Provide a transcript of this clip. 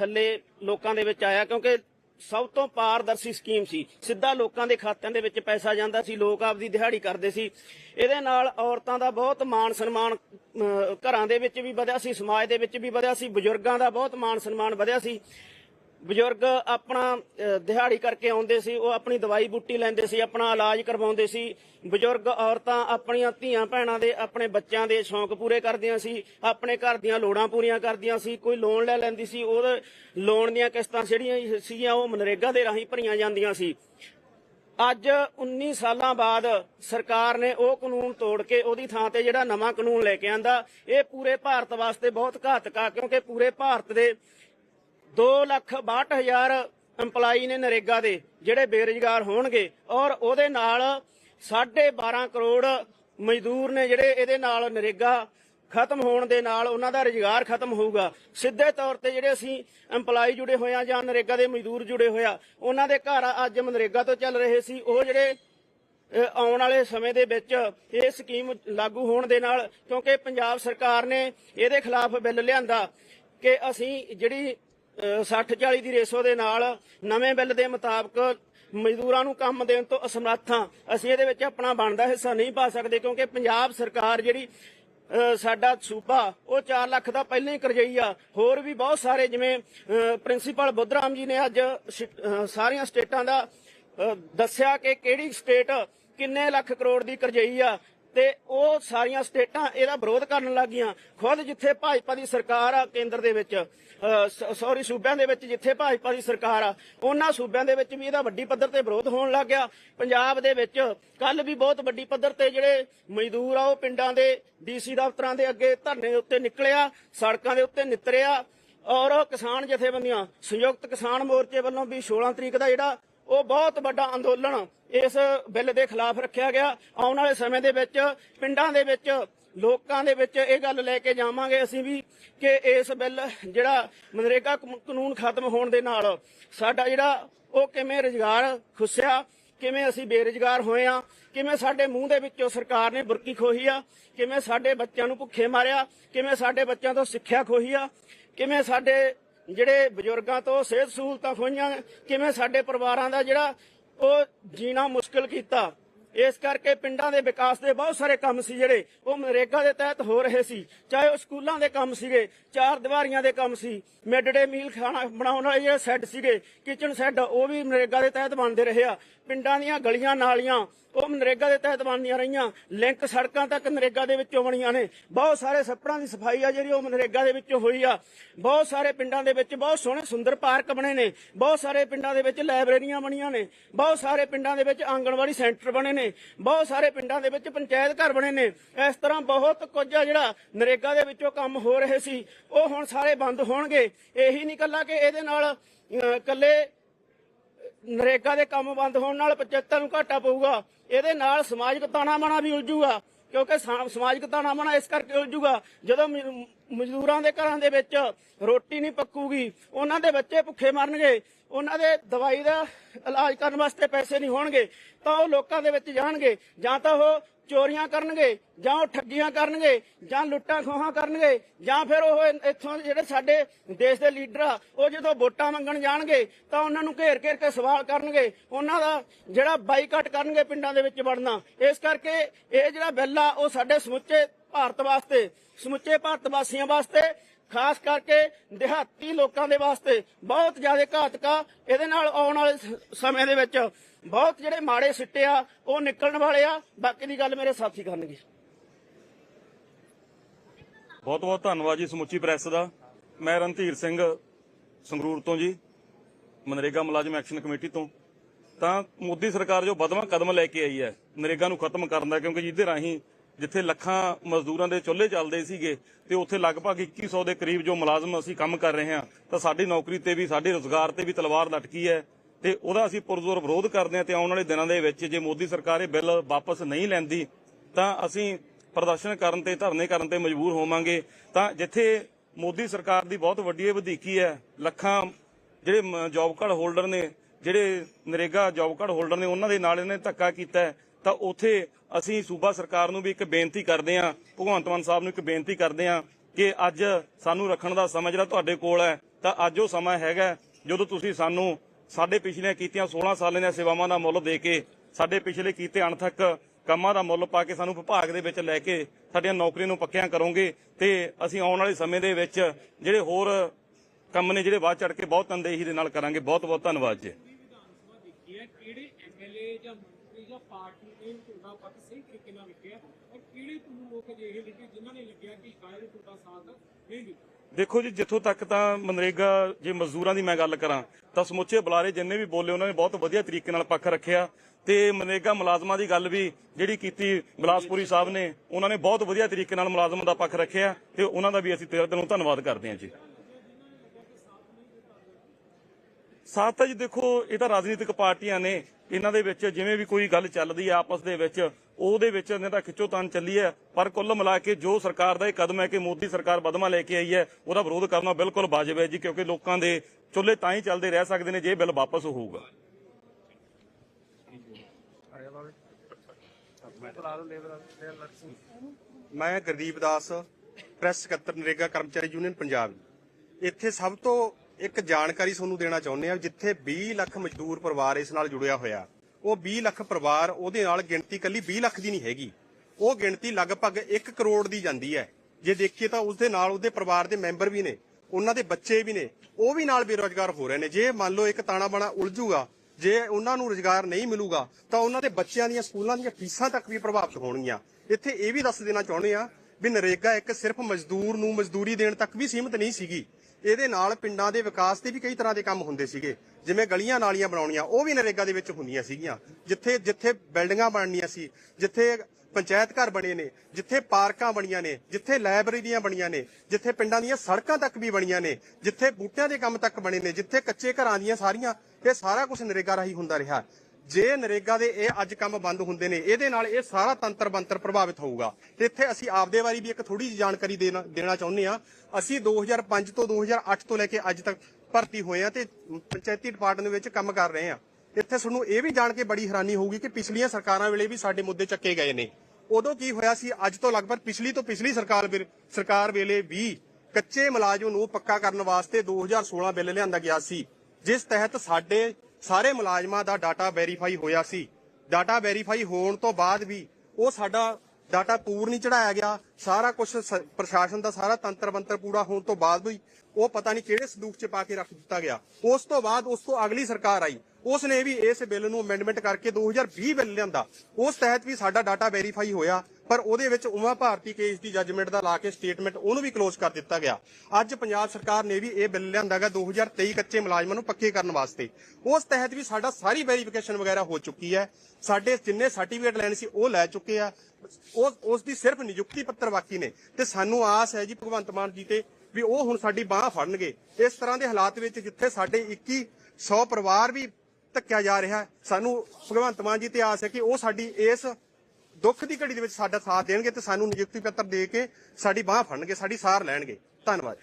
ਥੱਲੇ ਲੋਕਾਂ ਦੇ ਵਿੱਚ ਆਇਆ ਕਿਉਂਕਿ ਸਭ ਤੋਂ ਪਾਰਦਰਸ਼ੀ ਸਕੀਮ ਸੀ। ਸਿੱਧਾ ਲੋਕਾਂ ਦੇ ਖਾਤਿਆਂ ਦੇ ਵਿੱਚ ਪੈਸਾ ਜਾਂਦਾ ਸੀ, ਲੋਕ ਆਪਦੀ ਦਿਹਾੜੀ ਕਰਦੇ ਸੀ। ਇਹਦੇ ਨਾਲ ਔਰਤਾਂ ਦਾ ਬਹੁਤ ਮਾਣ ਸਨਮਾਨ ਘਰਾਂ ਦੇ ਵਿੱਚ ਵੀ ਵਧਿਆ ਸੀ, ਸਮਾਜ ਦੇ ਵਿੱਚ ਵੀ ਵਧਿਆ ਸੀ, ਬਜ਼ੁਰਗਾਂ ਦਾ ਬਹੁਤ ਮਾਣ ਸਨਮਾਨ ਵਧਿਆ ਸੀ। ਬਜ਼ੁਰਗ ਆਪਣਾ ਦਿਹਾੜੀ ਕਰਕੇ ਆਉਂਦੇ ਸੀ, ਉਹ ਆਪਣੀ ਦਵਾਈ ਬੂਟੀ ਲੈਂਦੇ ਸੀ, ਆਪਣਾ ਇਲਾਜ ਕਰਵਾਉਂਦੇ ਸੀ। ਬਜ਼ੁਰਗ ਔਰਤਾਂ ਆਪਣੀਆਂ ਧੀਆਂ ਭੈਣਾਂ ਦੇ, ਆਪਣੇ ਬੱਚਿਆਂ ਦੇ ਸ਼ੌਂਕ ਪੂਰੇ ਕਰਦੀਆਂ ਸੀ, ਆਪਣੇ ਘਰ ਦੀਆਂ ਲੋੜਾਂ ਪੂਰੀਆਂ ਕਰਦੀਆਂ ਸੀ, ਕੋਈ ਲੋਨ ਲੈ ਲੈਂਦੀ ਸੀ ਉਹਦੇ ਲੋਨ ਦੀਆਂ ਕਿਸ਼ਤਾਂ ਜਿਹੜੀਆਂ ਸੀਗੀਆਂ, ਉਹ ਮਨਰੇਗਾ ਦੇ ਰਾਹੀਂ ਭਰੀਆਂ ਜਾਂਦੀਆਂ ਸੀ। ਅੱਜ 19 ਸਾਲਾਂ ਬਾਅਦ ਸਰਕਾਰ ਨੇ ਉਹ ਕਾਨੂੰਨ ਤੋੜ ਕੇ ਉਹਦੀ ਥਾਂ ਤੇ ਜਿਹੜਾ ਨਵਾਂ ਕਾਨੂੰਨ ਲੈ ਕੇ ਆਂਦਾ, ਇਹ ਪੂਰੇ ਭਾਰਤ ਵਾਸਤੇ ਬਹੁਤ ਘਾਤਕ ਆ, ਕਿਉਂਕਿ ਪੂਰੇ ਭਾਰਤ ਦੇ 2 ਲੱਖ 62 ਹਜ਼ਾਰ EMPLOYE ਨੇ ਨਰੇਗਾ ਦੇ, ਜਿਹੜੇ ਬੇਰੁਜ਼ਗਾਰ ਹੋਣਗੇ। ਔਰ ਉਹਦੇ ਨਾਲ 12.5 ਕਰੋੜ ਮਜ਼ਦੂਰ ਨੇ ਜਿਹੜੇ ਇਹਦੇ ਨਾਲ ਨਰੇਗਾ ਖਤਮ ਹੋਣ ਦੇ ਨਾਲ ਉਹਨਾਂ ਦਾ ਰੁਜ਼ਗਾਰ ਖਤਮ ਹੋਊਗਾ। ਸਿੱਧੇ ਤੌਰ ਤੇ ਜਿਹੜੇ ਅਸੀਂ EMPLOYE ਜੁੜੇ ਹੋਏ ਆ ਜਾਂ ਨਰੇਗਾ ਦੇ ਮਜ਼ਦੂਰ ਜੁੜੇ ਹੋਇਆ ਉਹਨਾਂ ਦੇ ਘਰ ਅੱਜ ਮਨਰੇਗਾ ਤੋਂ ਚੱਲ ਰਹੇ ਸੀ। ਉਹ ਜਿਹੜੇ ਆਉਣ ਵਾਲੇ ਸਮੇਂ ਦੇ ਵਿੱਚ ਇਹ ਸਕੀਮ ਲਾਗੂ ਹੋਣ ਦੇ ਨਾਲ, ਕਿਉਂਕਿ ਪੰਜਾਬ ਸਰਕਾਰ ਨੇ ਇਹਦੇ ਖਿਲਾਫ ਬਿੱਲ ਲਿਆਂਦਾ ਕਿ ਅਸੀਂ ਜਿਹੜੀ 60 40 ਦੀ ਰੇਸ਼ੋ ਦੇ ਨਾਲ ਨਵੇਂ ਬਿੱਲ ਦੇ ਮੁਤਾਬਕ ਮਜ਼ਦੂਰਾਂ ਨੂੰ ਕੰਮ ਦੇਣ ਤੋਂ ਅਸਮਰੱਥ ਹਾਂ। ਅਸੀਂ ਇਹਦੇ ਵਿੱਚ ਆਪਣਾ ਬਣਦਾ ਹਿੱਸਾ ਨਹੀਂ ਪਾ ਸਕਦੇ ਕਿਉਂਕਿ ਪੰਜਾਬ ਸਰਕਾਰ ਜਿਹੜੀ ਸਾਡਾ ਸੂਬਾ, ਉਹ 4 ਲੱਖ ਦਾ ਪਹਿਲਾਂ ਹੀ ਕਰਜਈ ਆ। ਹੋਰ ਵੀ ਬਹੁਤ ਸਾਰੇ ਜਿਵੇਂ ਅਹ ਪ੍ਰਿੰਸੀਪਲ ਬੁੱਧਰਾਮ ਜੀ ਨੇ ਅੱਜ ਸਾਰੀਆਂ ਸਟੇਟਾਂ ਦਾ ਦੱਸਿਆ ਕਿ ਕਿਹੜੀ ਸਟੇਟ ਕਿੰਨੇ ਲੱਖ ਕਰੋੜ ਦੀ ਕਰਜਈ ਆ। ਤੇ ਉਹ ਸਾਰੀਆਂ ਸਟੇਟਾਂ ਇਹਦਾ ਵਿਰੋਧ ਕਰਨ ਲੱਗੀਆਂ। ਖੁਦ ਜਿੱਥੇ ਭਾਜਪਾ ਦੀ ਸਰਕਾਰ ਆ ਕੇਂਦਰ ਦੇ ਵਿੱਚ ਸੌਰੀ ਸੂਬਿਆਂ ਦੇ ਵਿੱਚ ਜਿੱਥੇ ਭਾਜਪਾ ਦੀ ਸਰਕਾਰ ਆ, ਉਹਨਾਂ ਸੂਬਿਆਂ ਦੇ ਵਿੱਚ ਵੀ ਇਹਦਾ ਵੱਡੀ ਪੱਧਰ ਤੇ ਵਿਰੋਧ ਹੋਣ ਲੱਗ ਗਿਆ। ਪੰਜਾਬ ਦੇ ਵਿੱਚ ਕੱਲ ਵੀ ਬਹੁਤ ਵੱਡੀ ਪੱਧਰ ਤੇ ਜਿਹੜੇ ਮਜ਼ਦੂਰ ਆ, ਉਹ ਪਿੰਡਾਂ ਦੇ ਡੀਸੀ ਦਫ਼ਤਰਾਂ ਦੇ ਅੱਗੇ ਧਰਨੇ ਉੱਤੇ ਨਿਕਲਿਆ, ਸੜਕਾਂ ਦੇ ਉੱਤੇ ਨਿਤਰਿਆ ਔਰ ਕਿਸਾਨ ਜਥੇਬੰਦੀਆਂ, ਸੰਯੁਕਤ ਕਿਸਾਨ ਮੋਰਚੇ ਵੱਲੋਂ ਵੀ 16 ਤਰੀਕ ਦਾ ਜਿਹੜਾ ਉਹ ਬਹੁਤ ਵੱਡਾ ਅੰਦੋਲਨ ਇਸ ਬਿੱਲ ਦੇ ਖਿਲਾਫ ਰੱਖਿਆ ਗਿਆ। ਆਉਣ ਵਾਲੇ ਸਮੇਂ ਦੇ ਵਿੱਚ ਪਿੰਡਾਂ ਦੇ ਵਿੱਚ, ਲੋਕਾਂ ਦੇ ਵਿੱਚ ਇਹ ਗੱਲ ਲੈ ਕੇ ਜਾਵਾਂਗੇ ਅਸੀਂ ਵੀ ਕਿ ਇਸ ਬਿੱਲ ਜਿਹੜਾ ਮਨਰੇਗਾ ਕਾਨੂੰਨ- ਖਤਮ ਹੋਣ ਦੇ ਨਾਲ ਸਾਡਾ ਜਿਹੜਾ ਉਹ ਕਿਵੇਂ ਰੁਜ਼ਗਾਰ ਖੁੱਸਿਆ, ਕਿਵੇਂ ਅਸੀਂ ਬੇਰੁਜ਼ਗਾਰ ਹੋਏ ਆ ਕਿਵੇਂ ਸਾਡੇ ਮੂੰਹ ਦੇ ਵਿੱਚੋਂ ਸਰਕਾਰ ਨੇ ਬੁਰਕੀ ਖੋਹੀ ਆ, ਕਿਵੇਂ ਸਾਡੇ ਬੱਚਿਆਂ ਨੂੰ ਭੁੱਖੇ ਮਾਰਿਆ, ਕਿਵੇਂ ਸਾਡੇ ਬੱਚਿਆਂ ਤੋਂ ਸਿੱਖਿਆ ਖੋਹੀ ਆ, ਕਿਵੇਂ ਸਾਡੇ ਜਿਹੜੇ ਬਜ਼ੁਰਗਾਂ ਤੋਂ ਸਿਹਤ ਸਹੂਲਤਾਂ ਖੋਈਆਂ ਕਿਵੇਂ ਸਾਡੇ ਪਰਿਵਾਰਾਂ ਦਾ ਜਿਹੜਾ ਉਹ ਜੀਣਾ ਮੁਸ਼ਕਲ ਕੀਤਾ ਇਸ ਕਰਕੇ ਪਿੰਡਾਂ ਦੇ ਵਿਕਾਸ ਦੇ ਬਹੁਤ ਸਾਰੇ ਕੰਮ ਸੀ ਜਿਹੜੇ, ਉਹ ਮਨਰੇਗਾ ਦੇ ਤਹਿਤ ਹੋ ਰਹੇ ਸੀ। ਚਾਹੇ ਉਹ ਸਕੂਲਾਂ ਦੇ ਕੰਮ ਸੀਗੇ, ਚਾਰ ਦੀਵਾਰੀਆਂ ਦੇ ਕੰਮ ਸੀ, ਮਿਡ ਡੇ ਮੀਲ ਖਾਣਾ ਬਣਾਉਣ ਵਾਲੇ ਜਿਹੜੇ ਸੈੱਟ ਸੀਗੇ, ਕਿਚਨ ਸੈੱਡ, ਉਹ ਵੀ ਮਨਰੇਗਾ ਦੇ ਤਹਿਤ ਬਣਦੇ ਰਹੇ ਆ। ਪਿੰਡਾਂ ਦੀਆਂ ਗਲੀਆਂ ਨਾਲੀਆਂ, ਉਹ ਮਨਰੇਗਾ ਦੇ ਤਹਿਤ ਬਣਦੀਆਂ ਰਹੀਆਂ। ਲਿੰਕ ਸੜਕਾਂ ਤੱਕ ਨਰੇਗਾ ਦੇ ਵਿੱਚੋਂ ਬਣੀਆਂ ਨੇ। ਬਹੁਤ ਸਾਰੇ ਸੱਪੜਾਂ ਦੀ ਸਫ਼ਾਈ ਆ ਜਿਹੜੀ, ਉਹ ਮਨਰੇਗਾ ਦੇ ਵਿੱਚੋਂ ਹੋਈ ਆ। ਬਹੁਤ ਸਾਰੇ ਪਿੰਡਾਂ ਦੇ ਵਿੱਚ ਬਹੁਤ ਸੋਹਣੇ ਸੁੰਦਰ ਪਾਰਕ ਬਣੇ ਨੇ। ਬਹੁਤ ਸਾਰੇ ਪਿੰਡਾਂ ਦੇ ਵਿੱਚ ਲਾਇਬ੍ਰੇਰੀਆਂ ਬਣੀਆਂ ਨੇ। ਬਹੁਤ ਸਾਰੇ ਪਿੰਡਾਂ ਦੇ ਵਿੱਚ ਆਂਗਣਵਾੜੀ ਸੈਂਟਰ ਬਣੇ ਨੇ। ਬਹੁਤ ਸਾਰੇ ਪਿੰਡਾਂ ਦੇ ਵਿੱਚ ਪੰਚਾਇਤ ਘਰ ਬਣੇ ਨੇ। ਇਸ ਤਰ੍ਹਾਂ ਬਹੁਤ ਕੁਝ ਆ ਜਿਹੜਾ ਨਰੇਗਾ ਦੇ ਵਿੱਚੋਂ ਕੰਮ ਹੋ ਰਹੇ ਸੀ। ਉਹ ਹੁਣ ਸਾਰੇ ਬੰਦ ਹੋਣਗੇ। ਇਹੀ ਨਹੀਂ ਕੱਲਾ ਕਿ ਇਹਦੇ ਨਾਲ ਅਹ, ਕੱਲੇ ਨਰੇਗਾ ਦੇ ਕੰਮ ਬੰਦ ਹੋਣ ਨਾਲ ਪੰਚਾਇਤਾਂ ਨੂੰ ਘਾਟਾ ਪਊਗਾ। ਇਹਦੇ ਨਾਲ ਸਮਾਜਿਕ ਤਾਣਾ ਬਾਣਾ ਵੀ ਉਲਝੂਗਾ। ਕਿਉਂਕਿ ਸਮਾਜਿਕ ਤਾਣਾ ਬਾਣਾ, ਇਸ ਕਰਕੇ ਉਲਝੂਗਾ ਜਦੋਂ ਮਜ਼ਦੂਰਾਂ ਦੇ ਘਰਾਂ ਦੇ ਵਿੱਚ ਰੋਟੀ ਨਹੀਂ ਪੱਕੂਗੀ, ਉਹਨਾਂ ਦੇ ਬੱਚੇ ਭੁੱਖੇ ਮਰਨਗੇ, ਉਹਨਾਂ ਦੇ ਦਵਾਈ ਦਾ ਇਲਾਜ ਕਰਨ ਵਾਸਤੇ ਪੈਸੇ ਨਹੀਂ ਹੋਣਗੇ, ਤਾਂ ਉਹ ਲੋਕਾਂ ਦੇ ਵਿੱਚ ਜਾਣਗੇ। ਜਾਂ ਤਾਂ ਉਹ ਚੋਰੀਆਂ ਕਰਨਗੇ, ਜਾਂ ਉਹ ਠੱਗੀਆਂ ਕਰਨਗੇ, ਜਾਂ ਲੁੱਟਾਂ ਖੋਹਾਂ ਕਰਨਗੇ, ਜਾਂ ਫਿਰ ਉਹ ਇੱਥੋਂ ਦੇ ਜਿਹੜੇ ਸਾਡੇ ਦੇਸ਼ ਦੇ ਲੀਡਰ ਆ, ਉਹ ਜਦੋਂ ਵੋਟਾਂ ਮੰਗਣ ਜਾਣਗੇ, ਤਾਂ ਉਹਨਾਂ ਨੂੰ ਘੇਰ ਘੇਰ ਕੇ ਸਵਾਲ ਕਰਨਗੇ। ਉਹਨਾਂ ਦਾ ਜਿਹੜਾ ਬਾਈਕਾਟ ਕਰਨਗੇ ਪਿੰਡਾਂ ਦੇ ਵਿੱਚ ਵੜਨਾ। ਇਸ ਕਰਕੇ ਇਹ ਜਿਹੜਾ ਬਿੱਲ ਆ, ਉਹ ਸਾਡੇ ਸਮੁੱਚੇ ਭਾਰਤ ਵਾਸਤੇ, ਸਮੁੱਚੇ ਭਾਰਤ ਵਾਸੀਆਂ ਵਾਸਤੇ ਖਾਸ ਕਰਕੇ ਦਿਹਾਤੀ ਲੋਕਾਂ ਦੇ ਵਾਸਤੇ ਬਹੁਤ ਜ਼ਿਆਦਾ ਘਾਤਕ ਇਹਦੇ ਨਾਲ ਆਉਣ ਵਾਲੇ ਸਮੇਂ ਦੇ ਵਿੱਚ ਬਹੁਤ ਜਿਹੜੇ ਮਾੜੇ ਸਿੱਟੇ ਆ, ਉਹ ਨਿਕਲਣ ਵਾਲੇ ਆ। ਬਾਕੀ ਦੀ ਗੱਲ ਮੇਰੇ ਸਾਥੀ ਕਰਨਗੇ। ਬਹੁਤ ਬਹੁਤ ਧੰਨਵਾਦ ਜੀ ਸਮੁੱਚੀ ਪ੍ਰੈਸ ਦਾ। ਮੈਂ ਰਣਧੀਰ ਸਿੰਘ ਸੰਗਰੂਰ ਤੋਂ ਜੀ, ਮਨਰੇਗਾ ਮੁਲਾਜ਼ਮ ਐਕਸ਼ਨ ਕਮੇਟੀ ਤੋਂ। ਤਾਂ ਮੋਦੀ ਸਰਕਾਰ ਜੋ ਬਦਮਾ ਕਦਮ ਲੈ ਕੇ ਆਈ ਹੈ ਨਰੇਗਾ ਨੂੰ ਖਤਮ ਕਰਨ ਦਾ, ਕਿਉਂਕਿ ਜਿਹਦੇ ਰਾਹੀਂ ਜਿੱਥੇ ਲੱਖਾਂ ਮਜ਼ਦੂਰਾਂ ਦੇ ਚੁੱਲ੍ਹੇ ਚੱਲਦੇ ਸੀਗੇ ਤੇ ਉੱਥੇ ਲਗਭਗ 2100 ਦੇ ਕਰੀਬ ਜੋ ਮੁਲਾਜ਼ਮ ਅਸੀਂ ਕੰਮ ਕਰ ਰਹੇ ਹਾਂ, ਤਾਂ ਸਾਡੀ ਨੌਕਰੀ ਤੇ ਵੀ, ਸਾਡੇ ਰੋਜ਼ਗਾਰ ਤੇ ਵੀ ਤਲਵਾਰ ਲਟਕੀ ਹੈ ਤੇ ਉਹਦਾ ਅਸੀਂ ਪੁਰਜ਼ੋਰ ਵਿਰੋਧ ਕਰਦੇ ਹਾਂ ਤੇ ਆਉਣ ਵਾਲੇ ਦਿਨਾਂ ਦੇ ਵਿੱਚ ਜੇ ਮੋਦੀ ਸਰਕਾਰ ਇਹ ਬਿੱਲ ਵਾਪਸ ਨਹੀਂ ਲੈਂਦੀ, ਤਾਂ ਅਸੀਂ ਪ੍ਰਦਰਸ਼ਨ ਕਰਨ ਤੇ, ਧਰਨੇ ਕਰਨ ਤੇ ਮਜਬੂਰ ਹੋਵਾਂਗੇ। ਤਾਂ ਜਿੱਥੇ ਮੋਦੀ ਸਰਕਾਰ ਦੀ ਬਹੁਤ ਵੱਡੀ ਵਧੀਕੀ ਹੈ, ਲੱਖਾਂ ਜਿਹੜੇ ਜੌਬ ਕਾਰਡ ਹੋਲਡਰ ਨੇ, ਜਿਹੜੇ ਨਰੇਗਾ ਜੌਬ ਕਾਰਡ ਹੋਲਡਰ ਨੇ, ਉਹਨਾਂ ਦੇ ਨਾਲ ਇਹਨੇ ਧੱਕਾ ਕੀਤਾ ਤਾਂ ਉਥੇ ਅਸੀਂ ਸੂਬਾ ਸਰਕਾਰ ਨੂੰ ਵੀ ਇੱਕ ਬੇਨਤੀ ਕਰਦੇ ਹਾਂ, ਭਗਵੰਤ ਮਾਨ ਸਾਹਿਬ ਨੂੰ ਇੱਕ ਬੇਨਤੀ ਕਰਦੇ ਹਾਂ ਕਿ ਅੱਜ ਸਾਨੂੰ ਰੱਖਣ ਦਾ ਸਮਾਂ ਜਿਹੜਾ ਤੁਹਾਡੇ ਕੋਲ ਹੈ, ਤਾਂ ਅੱਜ ਉਹ ਸਮਾਂ ਹੈਗਾ ਜਦੋਂ ਤੁਸੀਂ ਸਾਨੂੰ ਸਾਡੇ ਪਿਛਲੀਆਂ ਕੀਤੀਆਂ 16 ਸਾਲਾਂ ਦੀਆਂ ਸੇਵਾਵਾਂ ਦਾ ਮੁੱਲ ਦੇ ਕੇ ਸਾਡੇ ਪਿਛਲੇ ਕੀਤੇ ਅਣਥੱਕ ਕੰਮਾਂ ਦਾ ਮੁੱਲ ਪਾ ਕੇ ਸਾਨੂੰ ਵਿਭਾਗ ਦੇ ਵਿੱਚ ਲੈ ਕੇ ਸਾਡੀਆਂ ਨੌਕਰੀਆਂ ਨੂੰ ਪੱਕਿਆਂ ਕਰੋਗੇ ਤੇ ਅਸੀਂ ਆਉਣ ਵਾਲੇ ਸਮੇਂ ਦੇ ਵਿੱਚ ਜਿਹੜੇ ਹੋਰ ਕੰਮ ਨੇ ਜਿਹੜੇ ਵੱਧ ਚੜ ਕੇ ਬਹੁਤ ਤਨਦੇਹੀ ਦੇ ਨਾਲ ਕਰਾਂਗੇ। ਬਹੁਤ ਬਹੁਤ ਧੰਨਵਾਦ ਜੀ। ਵਿਧਾਨ ਸਭਾ ਦੇਖੀ ਹੈ ਕਿਹੜੇ ਐਮਐਲਏ ਜਾਂ ਮੰਤਰੀ ਜਾਂ ਪਾਰਟੀ ਨੇ ਤੁਹਾਡਾ ਪੱਖ ਸਹੀ ਤਰੀਕੇ ਨਾਲ ਰੱਖਿਆ ਔਰ ਕਿਹੜੇ ਤੁਹਾਨੂੰ ਲੋਕ ਅਜਿਹੇ ਲੱਗੇ ਜਿਨ੍ਹਾਂ ਨੇ ਲੱਗਿਆ ਕਿ ਸ਼ਾਇਦ ਤੁਹਾਡਾ ਸਾਥ ਨਹੀਂ ਦਿੱਤਾ ਦੇਖੋ ਜੀ, ਜਿੱਥੋਂ ਤੱਕ ਤਾਂ ਮਨਰੇਗਾ ਜੇ ਮਜ਼ਦੂਰਾਂ ਦੀ ਮੈਂ ਗੱਲ ਕਰਾਂ, ਤਾਂ ਸਮੁੱਚੇ ਬੁਲਾਰੇ ਜਿੰਨੇ ਵੀ ਬੋਲੇ ਉਹਨਾਂ ਨੇ ਬਹੁਤ ਵਧੀਆ ਤਰੀਕੇ ਨਾਲ ਪੱਖ ਰੱਖਿਆ ਤੇ ਮਨਰੇਗਾ ਮੁਲਾਜ਼ਮਾਂ ਦੀ ਗੱਲ ਵੀ ਜਿਹੜੀ ਕੀਤੀ ਬਿਲਾਸਪੁਰੀ ਸਾਹਿਬ ਨੇ, ਉਹਨਾਂ ਨੇ ਬਹੁਤ ਵਧੀਆ ਤਰੀਕੇ ਨਾਲ ਮੁਲਾਜ਼ਮਾਂ ਦਾ ਪੱਖ ਰੱਖਿਆ ਤੇ ਉਹਨਾਂ ਦਾ ਵੀ ਅਸੀਂ ਤੇਰੇ ਦਿਲੋਂ ਧੰਨਵਾਦ ਕਰਦੇ ਹਾਂ ਜੀ। ਸਾਥ ਜੀ ਦੇਖੋ, ਇਹ ਤਾਂ ਰਾਜਨੀਤਿਕ ਪਾਰਟੀਆਂ ਨੇ। ਇਹਨਾਂ ਦੇ ਵਿੱਚ ਜਿਵੇਂ ਵੀ ਕੋਈ ਗੱਲ ਚੱਲਦੀ ਹੈ ਆਪਸ ਦੇ ਵਿੱਚ, ਉਹਦੇ ਵਿੱਚ ਇਹਨਾਂ ਦਾ ਖਿੱਚੋਤਾਨ ਚੱਲੀ ਹੈ। ਪਰ ਕੁੱਲ ਮਿਲਾ ਕੇ ਜੋ ਸਰਕਾਰ ਦਾ ਇਹ ਕਦਮ ਹੈ ਕਿ ਮੋਦੀ ਸਰਕਾਰ ਬਦਮਾ ਲੈ ਕੇ ਆਈ ਹੈ, ਉਹਦਾ ਵਿਰੋਧ ਕਰਨਾ ਬਿਲਕੁਲ ਵਾਜਬ ਹੈ ਜੀ, ਕਿਉਂਕਿ ਲੋਕਾਂ ਦੇ ਚੁੱਲ੍ਹੇ ਤਾਂ ਹੀ ਚੱਲਦੇ ਰਹਿ ਸਕਦੇ ਨੇ ਜੇ ਇਹ ਬਿੱਲ ਵਾਪਸ ਹੋਊਗਾ। ਮੈਂ ਗੁਰਦੀਪ ਦਾਸ, ਪ੍ਰੈਸ ਸਕੱਤਰ, ਨਰੇਗਾ ਕਰਮਚਾਰੀ ਯੂਨੀਅਨ, ਪੰਜਾਬ। ਇੱਥੇ ਸਭ ਤੋਂ ਇੱਕ ਜਾਣਕਾਰੀ ਤੁਹਾਨੂੰ ਦੇਣਾ ਚਾਹੁੰਦੇ ਆ ਜਿੱਥੇ 20 ਲੱਖ ਮਜ਼ਦੂਰ ਪਰਿਵਾਰ ਇਸ ਨਾਲ ਜੁੜਿਆ ਹੋਇਆ। ਉਹ 20 ਲੱਖ ਪਰਿਵਾਰ ਉਹਦੇ ਨਾਲ ਗਿਣਤੀ ਕੱਲੀ 20 ਲੱਖ ਦੀ ਨਹੀਂ ਹੈਗੀ। ਉਹ ਗਿਣਤੀ ਲਗਭਗ 1 ਕਰੋੜ ਦੀ ਜਾਂਦੀ ਹੈ। ਜੇ ਦੇਖੀਏ ਤਾਂ ਉਸਦੇ ਨਾਲ ਉਹਦੇ ਪਰਿਵਾਰ ਦੇ ਮੈਂਬਰ ਵੀ ਨੇ, ਉਹਨਾਂ ਦੇ ਬੱਚੇ ਵੀ ਨੇ, ਉਹ ਵੀ ਨਾਲ ਬੇਰੋਜ਼ਗਾਰ ਹੋ ਰਹੇ ਨੇ। ਜੇ ਮੰਨ ਲਓ ਇੱਕ ਤਾਣਾ ਬਾਣਾ ਉਲਝੂਗਾ ਜੇ ਉਹਨਾਂ ਨੂੰ ਰੁਜ਼ਗਾਰ ਨਹੀਂ ਮਿਲੂਗਾ, ਤਾਂ ਉਹਨਾਂ ਦੇ ਬੱਚਿਆਂ ਦੀਆਂ ਸਕੂਲਾਂ ਦੀਆਂ ਫੀਸਾਂ ਤੱਕ ਵੀ ਪ੍ਰਭਾਵਿਤ ਹੋਣਗੀਆਂ। ਇੱਥੇ ਇਹ ਵੀ ਦੱਸ ਦੇਣਾ ਚਾਹੁੰਦੇ ਆ ਵੀ ਨਰੇਗਾ ਇੱਕ ਸਿਰਫ ਮਜ਼ਦੂਰ ਨੂੰ ਮਜ਼ਦੂਰੀ ਦੇਣ ਤੱਕ ਵੀ ਸੀਮਿਤ ਨਹੀਂ ਸੀਗੀ। ਇਹਦੇ ਨਾਲ ਪਿੰਡਾਂ ਦੇ ਵਿਕਾਸ ਦੇ ਵੀ ਕਈ ਤਰ੍ਹਾਂ ਦੇ ਕੰਮ ਹੁੰਦੇ ਸੀਗੇ। ਜਿਵੇਂ ਗਲੀਆਂ ਨਾਲੀਆਂ ਬਣਾਉਣੀਆਂ, ਉਹ ਵੀ ਨਰੇਗਾ ਦੇ ਵਿੱਚ ਹੁੰਦੀਆਂ ਸੀਗੀਆਂ। ਜਿੱਥੇ ਜਿੱਥੇ ਬਿਲਡਿੰਗਾਂ ਬਣਨੀਆਂ ਸੀ, ਜਿੱਥੇ ਪੰਚਾਇਤ ਘਰ ਬਣੇ ਨੇ, ਜਿੱਥੇ ਪਾਰਕਾਂ ਬਣੀਆਂ ਨੇ, ਜਿੱਥੇ ਲਾਇਬ੍ਰੇਰੀਆਂ ਬਣੀਆਂ ਨੇ, ਜਿੱਥੇ ਪਿੰਡਾਂ ਦੀਆਂ ਸੜਕਾਂ ਤੱਕ ਵੀ ਬਣੀਆਂ ਨੇ, ਜਿੱਥੇ ਬੂਟਿਆਂ ਦੇ ਕੰਮ ਤੱਕ ਬਣੇ ਨੇ, ਜਿੱਥੇ ਕੱਚੇ ਘਰਾਂ ਦੀਆਂ ਸਾਰੀਆਂ, ਇਹ ਸਾਰਾ ਕੁਝ ਨਰੇਗਾ ਰਾਹੀਂ ਹੁੰਦਾ ਰਿਹਾ। ਜੇ ਨਰੇਗਾ ਦੇ ਇਹ ਅੱਜ ਕੰਮ ਬੰਦ ਹੁੰਦੇ ਨੇ, ਇਹਦੇ ਨਾਲ ਇਹ ਸਾਰਾ ਤੰਤਰ ਬੰਤਰ ਪ੍ਰਭਾਵਿਤ ਹੋਊਗਾ। ਤੇ ਇੱਥੇ ਅਸੀਂ ਆਪਦੇ ਬਾਰੇ ਵੀ ਇੱਕ ਥੋੜੀ ਜਿਹੀ ਜਾਣਕਾਰੀ ਦੇਣਾ ਚਾਹੁੰਦੇ ਆ ਅਸੀਂ 2005 ਤੋਂ 2008 ਤੋਂ ਲੈ ਕੇ ਅੱਜ ਤੱਕ ਭਰਤੀ ਹੋਏ ਆ ਤੇ ਪੰਚਾਇਤੀ ਡਿਪਾਰਟਮੈਂਟ ਦੇ ਵਿੱਚ ਕੰਮ ਕਰ ਰਹੇ ਆ ਇੱਥੇ ਤੁਹਾਨੂੰ ਇਹ ਵੀ ਜਾਣ ਕੇ ਬੜੀ ਹੈਰਾਨੀ ਹੋਊਗੀ ਕਿ ਪਿਛਲੀਆਂ ਸਰਕਾਰਾਂ ਵੇਲੇ ਵੀ ਸਾਡੇ ਮੁੱਦੇ ਚੱਕੇ ਗਏ ਨੇ। ਉਦੋਂ ਕੀ ਹੋਇਆ ਸੀ? ਅੱਜ ਤੋਂ ਲਗਭਗ ਪਿਛਲੀ ਤੋਂ ਪਿਛਲੀ ਸਰਕਾਰ ਸਰਕਾਰ ਵੇਲੇ ਵੀ ਕੱਚੇ ਮੁਲਾਜ਼ਮ ਨੂੰ ਪੱਕਾ ਕਰਨ ਵਾਸਤੇ 2016 ਬਿੱਲ ਲਿਆਂਦਾ ਗਿਆ ਸੀ। ਜਿਸ ਤਹਿਤ ਸਾਡੇ ਸਾਰੇ ਮੁਲਾਜ਼ਮਾਂ ਦਾ ਡਾਟਾ ਵੈਰੀਫਾਈ ਹੋਇਆ ਸੀ। ਡਾਟਾ ਵੈਰੀਫਾਈ ਹੋਣ ਤੋਂ ਬਾਅਦ ਵੀ ਉਹ ਸਾਡਾ ਡਾਟਾ ਪੂਰ ਨਹੀਂ ਚੜਾਇਆ ਗਿਆ। ਸਾਰਾ ਕੁਝ ਪ੍ਰਸ਼ਾਸਨ ਦਾ ਸਾਰਾ ਤੰਤਰ ਬੰਤਰ ਪੂਰਾ ਹੋਣ ਤੋਂ ਬਾਅਦ ਵੀ ਉਹ ਪਤਾ ਨਹੀਂ ਕਿਹੜੇ ਸੰਦੂਕ 'ਚ ਪਾ ਕੇ ਰੱਖ ਦਿੱਤਾ ਗਿਆ। ਉਸ ਤੋਂ ਬਾਅਦ ਉਸ ਤੋਂ ਅਗਲੀ ਸਰਕਾਰ ਆਈ। ਉਸ ਨੇ ਵੀ ਇਸ ਬਿੱਲ ਨੂੰ ਅਮੈਂਡਮੈਂਟ ਕਰਕੇ 2020 ਬਿੱਲ ਲਿਆਂਦਾ। ਉਸ ਤਹਿਤ ਵੀ ਸਾਡਾ ਡਾਟਾ ਵੈਰੀਫਾਈ ਹੋਇਆ, ਪਰ ਉਹਦੇ ਵਿੱਚ ਉਮਾ ਭਾਰਤੀ ਕੇਸ ਦੀ ਜੱਜਮੈਂਟ ਦਾ ਲਾ ਕੇ ਸਟੇਟਮੈਂਟ ਉਹਨੂੰ ਵੀ ਕਲੋਜ਼ ਕਰ ਦਿੱਤਾ ਗਿਆ। ਅੱਜ ਪੰਜਾਬ ਸਰਕਾਰ ਨੇ ਵੀ ਇਹ ਬਿੱਲ ਲਿਆਂਦਾਗਾ 2023 ਕੱਚੇ ਮੁਲਾਜ਼ਮਾਂ ਨੂੰ ਪੱਕੇ ਕਰਨ ਵਾਸਤੇ। ਉਸ ਤਹਿਤ ਵੀ ਸਾਡਾ ਸਾਰੀ ਵੈਰੀਫਿਕੇਸ਼ਨ ਵਗੈਰਾ ਹੋ ਚੁੱਕੀ ਹੈ। ਸਾਡੇ ਜਿੰਨੇ ਸਰਟੀਫਿਕੇਟ ਲੈਣੇ ਸੀ ਉਹ ਲੈ ਚੁੱਕੇ ਆ। ਉਸ ਉਸ ਦੀ ਸਿਰਫ ਨਿਯੁਕਤੀ ਪੱਤਰ ਬਾਕੀ ਨੇ। ਤੇ ਸਾਨੂੰ ਆਸ ਹੈ ਜੀ ਭਗਵੰਤ ਮਾਨ ਜੀ ਤੇ ਵੀ ਉਹ ਹੁਣ ਸਾਡੀ ਬਾਹ ਫੜਨਗੇ। ਇਸ ਤਰ੍ਹਾਂ ਦੇ ਹਾਲਾਤ ਵਿੱਚ ਜਿੱਥੇ ਸਾਡੇ 2100 ਪਰਿਵਾਰ ਵੀ ਧੱਕਿਆ ਜਾ ਰਿਹਾ, ਸਾਨੂੰ ਭਗਵੰਤ ਮਾਨ ਜੀ ਤੇ ਆਸ ਹੈ ਕਿ ਉਹ ਸਾਡੀ ਇਸ ਦੁੱਖ ਦੀ ਘੜੀ ਦੇ ਵਿੱਚ ਸਾਡਾ ਸਾਥ ਦੇਣਗੇ ਤੇ ਸਾਨੂੰ ਨਿਯੁਕਤੀ ਪੱਤਰ ਦੇ ਕੇ ਸਾਡੀ ਬਾਹ ਫੜਨਗੇ, ਸਾਡੀ ਸਾਰ ਲੈਣਗੇ। ਧੰਨਵਾਦ